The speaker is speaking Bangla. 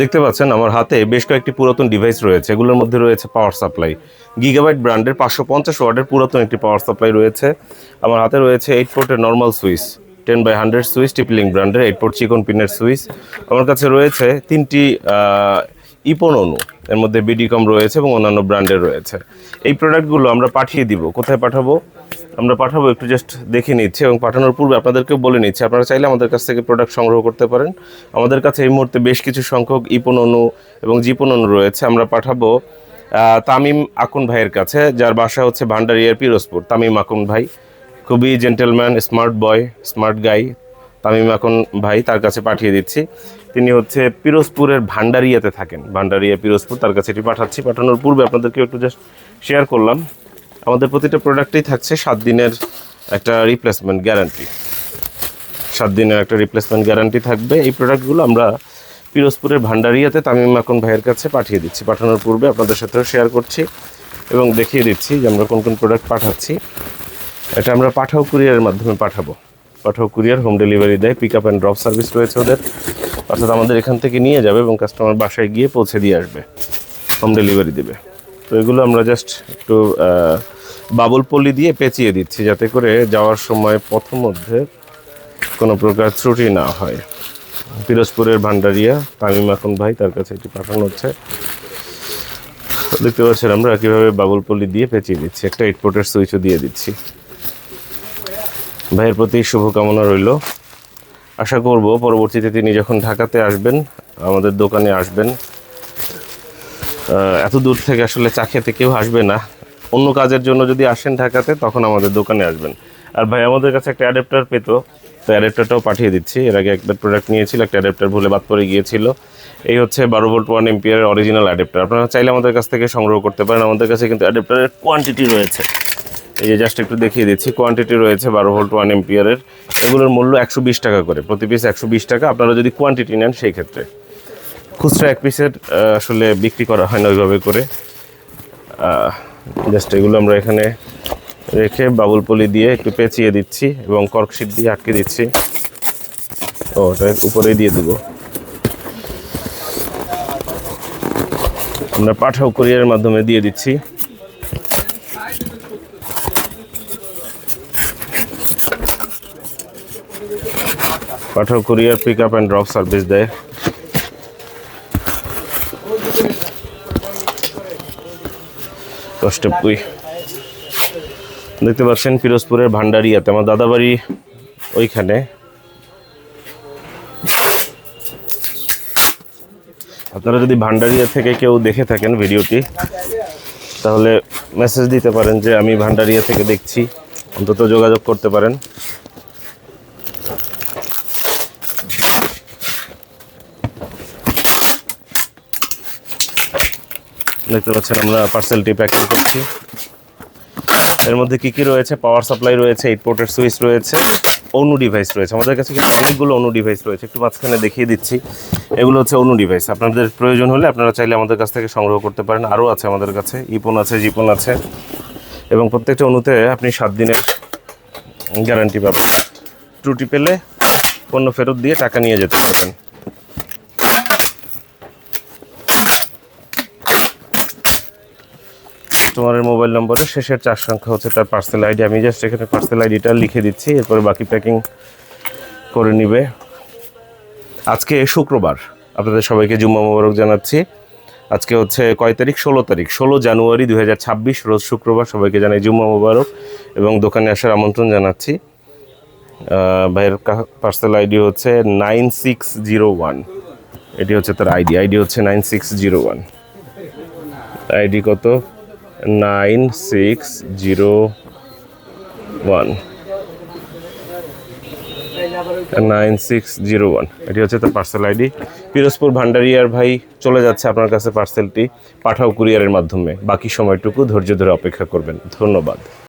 দেখতে পাচ্ছেন আমার হাতে বেশ কয়েকটি পুরাতন ডিভাইস রয়েছে। এগুলোর মধ্যে রয়েছে পাওয়ার সাপ্লাই গিগাবাইট ব্র্যান্ডের পাঁচশো পঞ্চাশ ওয়ার্ডের পুরাতন একটি পাওয়ার সাপ্লাই রয়েছে। আমার হাতে রয়েছে এইট পোর্টের normal switch ten by hundred switch TP Link ব্র্যান্ডের এইট পোর্ট চিকন পিনের সুইচ আমার কাছে রয়েছে তিনটি ইপন এর মধ্যে বিডিকম রয়েছে এবং অন্যান্য ব্র্যান্ডের রয়েছে। এই প্রোডাক্টগুলো আমরা পাঠিয়ে দিব। কোথায় পাঠাবো? আমরা পাঠাবো, একটু জাস্ট দেখে নিচ্ছি এবং পাঠানোর পূর্বে আপনাদেরকেও বলে নিচ্ছি। আপনারা চাইলে আমাদের কাছ থেকে প্রোডাক্ট সংগ্রহ করতে পারেন। আমাদের কাছে এই মুহূর্তে বেশ কিছু সংখ্যক ইপন অনু এবং জিপন অনু রয়েছে। আমরা পাঠাবো তামিম আকুন ভাইয়ের কাছে, যার বাসা হচ্ছে ভান্ডারিয়ার পিরোজপুর। তামিম আকুন ভাই, খুবই gentleman smart boy smart guy Tamim Akun ভাই তার কাছে পাঠিয়ে দিচ্ছি। তিনি হচ্ছে পিরোজপুরের ভান্ডারিয়াতে থাকেন। ভান্ডারিয়া পিরোজপুর তার কাছে এটি পাঠাচ্ছি। পাঠানোর পূর্বে আপনাদেরকে একটু জাস্ট শেয়ার করলাম। আমাদের প্রতিটা প্রোডাক্টেই থাকছে সাত দিনের একটা রিপ্লেসমেন্ট গ্যারান্টি সাত দিনের একটা রিপ্লেসমেন্ট গ্যারান্টি থাকবে। এই প্রোডাক্টগুলো আমরা পিরোজপুরের ভান্ডারিয়াতে তামিম মাখন ভাইয়ের কাছে পাঠিয়ে দিচ্ছি। পাঠানোর পূর্বে আপনাদের সাথেও শেয়ার করছি এবং দেখিয়ে দিচ্ছি যে আমরা কোন কোন প্রোডাক্ট পাঠাচ্ছি। এটা আমরা পাঠাও কুরিয়ারের মাধ্যমে পাঠাবো। পাঠাও কুরিয়ার হোম ডেলিভারি দেয় pick up and drop service রয়েছে ওদের। অর্থাৎ আমাদের এখান থেকে নিয়ে যাবে এবং কাস্টমার বাসায় গিয়ে পৌঁছে দিয়ে আসবে। হোম ডেলিভারি দেবে। তো এগুলো আমরা জাস্ট একটু বাবুল পল্লি দিয়ে পেঁচিয়ে দিচ্ছি যাতে করে যাওয়ার সময় প্রথম মধ্যে কোনো প্রকার ত্রুটি না হয়। পিরোজপুরের ভান্ডারিয়া, তামিম এখন ভাই তার কাছে এটি পাঠানো হচ্ছে। দেখতে পাচ্ছেন আমরা কীভাবে বাবুল পল্লি দিয়ে পেঁচিয়ে দিচ্ছি। একটা এইটপোর্টের সুইচও দিয়ে দিচ্ছি। ভাইয়ের প্রতি শুভকামনা রইল। আশা করব পরবর্তীতে তিনি যখন ঢাকাতে আসবেন, আমাদের দোকানে আসবেন এত দূর থেকে আসলে চা খেতে কেউ আসবে না। অন্য কাজের জন্য যদি আসেন ঢাকাতে, তখন আমাদের দোকানে আসবেন। আর ভাই, আমাদের কাছে একটা অ্যাডাপ্টার পেতো। তো অ্যাডাপ্টারটাও পাঠিয়ে দিচ্ছি। এর আগে একটা প্রোডাক্ট নিয়েছিল, একটা অ্যাডাপ্টার ভুলে বাদ পড়ে গিয়েছিল। এই হচ্ছে বারো ভোল্ট ওয়ান এমপিয়ারের অরিজিনাল অ্যাডাপ্টার আপনারা চাইলে আমাদের কাছ থেকে সংগ্রহ করতে পারেন। আমাদের কাছে কিন্তু অ্যাডাপ্টারের কোয়ান্টিটি রয়েছে। এই যে জাস্ট একটু দেখিয়ে দিচ্ছি। কোয়ান্টিটি রয়েছে বারো ভোল্ট ওয়ান এমপিয়ারের এগুলোর মূল্য একশো বিশ টাকা করে। প্রতি পিস একশো বিশ টাকা। আপনারা যদি কোয়ান্টিটি নেন, সেই ক্ষেত্রে। খুচরা এক পিসের আসলে বিক্রি করা হয় না ওইভাবে করে। জাস্ট এগুলো আমরা এখানে রেখে বাবুল পলি দিয়ে একটু পেঁচিয়ে দিচ্ছি এবং কর্কশিট দিয়ে আটকে দিচ্ছি। ও, ওটা উপরেই দিয়ে দেবো। আমরা পাঠাও কুরিয়ারের মাধ্যমে দিয়ে দিচ্ছি। Pathao courier pick up and drop service দেয়। দশটাপুই দেখতে পাচ্ছেন পিরোজপুরের ভান্ডারিয়াতে, আমার দাদাবাড়ি ওইখানে। আপনারা যদি ভান্ডারিয়া থেকে কেউ দেখে থাকেন ভিডিওটি, তাহলে মেসেজ দিতে পারেন যে আমি ভান্ডারিয়া থেকে দেখছি। অন্তত যোগাযোগ করতে পারেন। দেখতে পাচ্ছেন আমরা পার্সেলটি প্যাকিং করছি। এর মধ্যে কী কী রয়েছে? পাওয়ার সাপ্লাই রয়েছে এইট পোর্টের সুইচ রয়েছে অনু ডিভাইস রয়েছে। আমাদের কাছে কিন্তু অনেকগুলো অনু ডিভাইস রয়েছে। একটু মাঝখানে দেখিয়ে দিচ্ছি। এগুলো হচ্ছে অনু ডিভাইস আপনাদের প্রয়োজন হলে আপনারা চাইলে আমাদের কাছ থেকে সংগ্রহ করতে পারেন। আরও আছে আমাদের কাছে। ইপন আছে জিপন আছে। এবং প্রত্যেকটা অনুতে আপনি সাত দিনের গ্যারান্টি পাবেন। ত্রুটি পেলে পণ্য ফেরত দিয়ে টাকা নিয়ে যেতে পারবেন। কাস্টমারের মোবাইল নম্বরের শেষের চার সংখ্যা হচ্ছে তার পার্সেল আইডি আমি জাস্ট এখানে পার্সেল আইডিটা লিখে দিচ্ছি, এরপরে বাকি প্যাকিং করে নিবে। আজকে শুক্রবার, আপনাদের সবাইকে জুম্মা মোবারক জানাচ্ছি। আজকে হচ্ছে কয় তারিখ? ষোলো তারিখ, ষোলো জানুয়ারি দু হাজার ছাব্বিশ, রোজ শুক্রবার সবাইকে জানাই জুম্মা মোবারক এবং দোকানে আসার আমন্ত্রণ জানাচ্ছি। ভাইয়ের পার্সেল আইডি হচ্ছে নাইন সিক্স জিরো ওয়ান। এটি হচ্ছে তার আইডি আইডি হচ্ছে nine six zero one. ID কত? Nine six zero one. Nine six zero one. এটি হচ্ছে তার পার্সেল আইডি পিরোজপুর ভান্ডারিয়ার ভাই চলে যাচ্ছে আপনার কাছে পার্সেলটি পাঠাও কুরিয়ারের মাধ্যমে। বাকি সময়টুকু ধৈর্য ধরে অপেক্ষা করবেন। ধন্যবাদ।